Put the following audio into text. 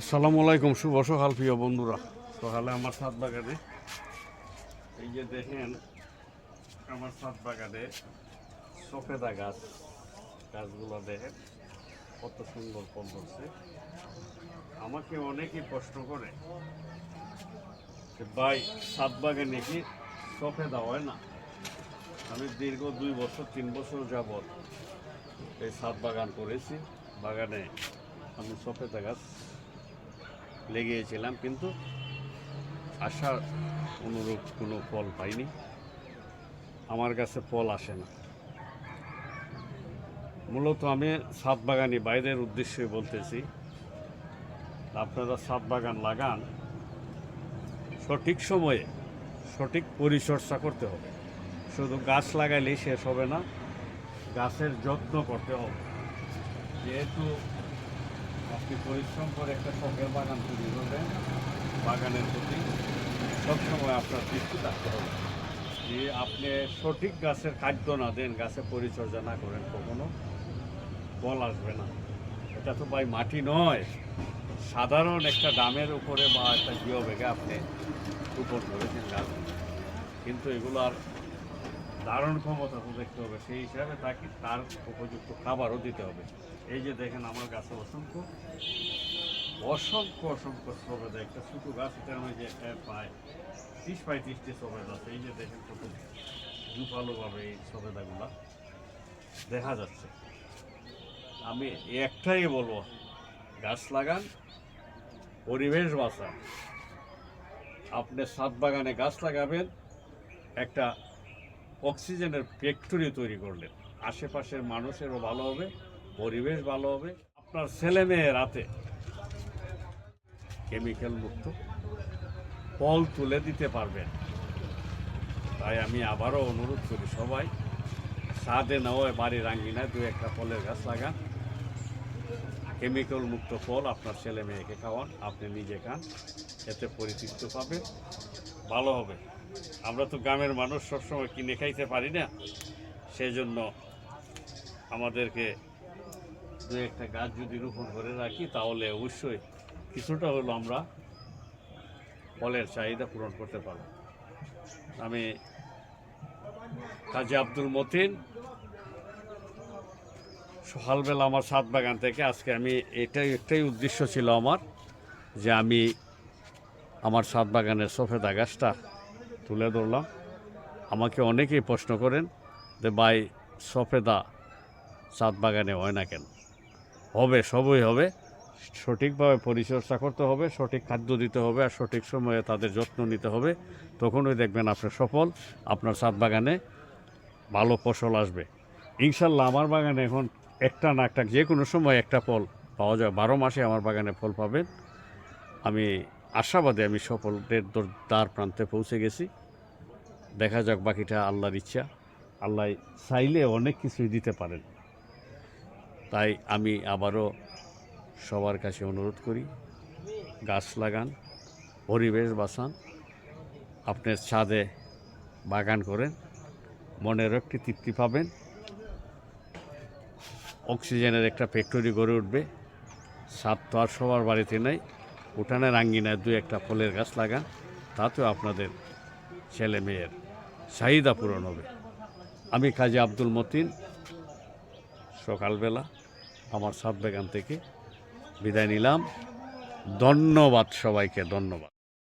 আসসালামু আলাইকুম, শুভ সকাল প্রিয় বন্ধুরা। সকালে আমার ছাদ বাগানে। এই যে দেখেন, আমার ছাদ বাগানে সফেদা গাছ, গাছগুলো দেখেন, কত সুন্দর ফল ধরছে। আমাকে অনেকেই প্রশ্ন করে যে, ভাই ছাদ বাগানে কি সফেদা হয় না? আমি দীর্ঘ দুই বছর, তিন বছর যাবৎ এই ছাদ বাগান করেছি। বাগানে আমি সফেদা গাছ লেগিয়েছিলাম কিন্তু আশার অনুরূপ কোনো ফল পাইনি। আমার কাছে ফল আসে না। মূলত আমি সাত বাগানি বাইরের উদ্দেশ্যে বলতেছি, আপনারা সাত বাগান লাগান, সঠিক সময়ে সঠিক পরিচর্যা করতে হবে। শুধু গাছ লাগাইলেই শেষ হবে না, গাছের যত্ন করতে হবে। যেহেতু আপনি পরিশ্রম করে একটা শখের বাগান তৈরি করবেন বাগানের প্রতি সবসময় আপনার দৃষ্টি থাকতে হবে। যে আপনি সঠিক গাছের খাদ্য না দেন, গাছে পরিচর্যা না করেন, কখনো বল আসবে না। এটা তো ভাই মাটি নয়। সাধারণ একটা ডামের উপরে বা একটা জিও বেগে আপনি উপর করেছেন গাছ। কিন্তু এগুলো আর ধারণ ক্ষমতা তো দেখতে হবে। সেই হিসাবে তাকে তার উপযুক্ত খাবারও দিতে হবে। এই যে দেখেন আমার গাছে অসংখ্য অসংখ্য অসংখ্য সবেদা। একটা ছোটো গাছ, এটার মধ্যে একটা প্রায় ত্রিশ পঁয়ত্রিশটি সবেদা আছে। এই যে দেখেন কত জুপালোভাবে এই সবেদাগুলা দেখা যাচ্ছে। আমি একটাই বলব, গাছ লাগান, পরিবেশ বাঁচান। আপনি সাত বাগানে গাছ লাগাবেন, একটা অক্সিজেনের ফ্যাক্টরি তৈরি করলেন। আশেপাশের মানুষেরও ভালো হবে, পরিবেশ ভালো হবে। আপনার ছেলে মেয়ে রাতে কেমিক্যাল মুক্ত, ফল তুলে দিতে পারবেন। তাই আমি আবারও অনুরোধ করি সবাই সাদে না হয় বাড়ির আঙ্গিনায় দু একটা ফলের গাছ লাগান। কেমিক্যাল মুক্ত ফল আপনার ছেলে মেয়েকে খাওয়ান, আপনি নিজে খান, এতে পরিতৃপ্ত পাবে ভালো হবে। আমরা তো গ্রামের মানুষ সবসময় কিনে খাইতে পারি না। সেই জন্য আমাদেরকে দু একটা গাছ যদি রোপণ করে রাখি, তাহলে অবশ্যই কিছুটা হলো আমরা ফলের চাহিদা পূরণ করতে পারব। আমি কাজী আব্দুল মতিন, সকালবেলা আমার সাত বাগান থেকে আজকে আমি এটাই, একটাই উদ্দেশ্য ছিল আমার যে আমি আমার সাত বাগানের সফেদা গাছটা তুলে ধরলাম। আমাকে অনেকেই প্রশ্ন করেন যে, ভাই, সফেদা সাত বাগানে হয় না কেন? হবে, সবই হবে। সঠিকভাবে পরিচর্যা করতে হবে, সঠিক খাদ্য দিতে হবে আর সঠিক সময়ে তাদের যত্ন নিতে হবে। তখনই দেখবেন আপনার সফল, আপনার সাত বাগানে ভালো ফসল আসবে। ইনশাল্লাহ আমার বাগানে এখন একটা না একটা, যে কোনো সময় একটা ফল পাওয়া যায় বারো মাসে আমার বাগানে ফল পাবেন। আমি আশাবাদে আমি সফলের দ্বার প্রান্তে পৌঁছে গেছি। দেখা যাক বাকিটা আল্লাহর ইচ্ছা। আল্লাহ চাইলে অনেক কিছুই দিতে পারেন। তাই আমি আবারও সবার কাছে অনুরোধ করি, গাছ লাগান, পরিবেশ বাঁচান, আপনার ছাদে বাগান করেন, মনের একটি তৃপ্তি পাবেন। অক্সিজেনের একটা ফ্যাক্টরি গড়ে উঠবে। ছাদ তো আর সবার বাড়িতে নেই। উঠানের আঙ্গিনায় দু একটা ফলের গাছ লাগান, তাতেও আপনাদের ছেলে মেয়ের চাহিদা পূরণ হবে। আমি কাজী আব্দুল মতিন, সকালবেলা আমার সাত বেগান থেকে বিদায় নিলাম। ধন্যবাদ সবাইকে, ধন্যবাদ।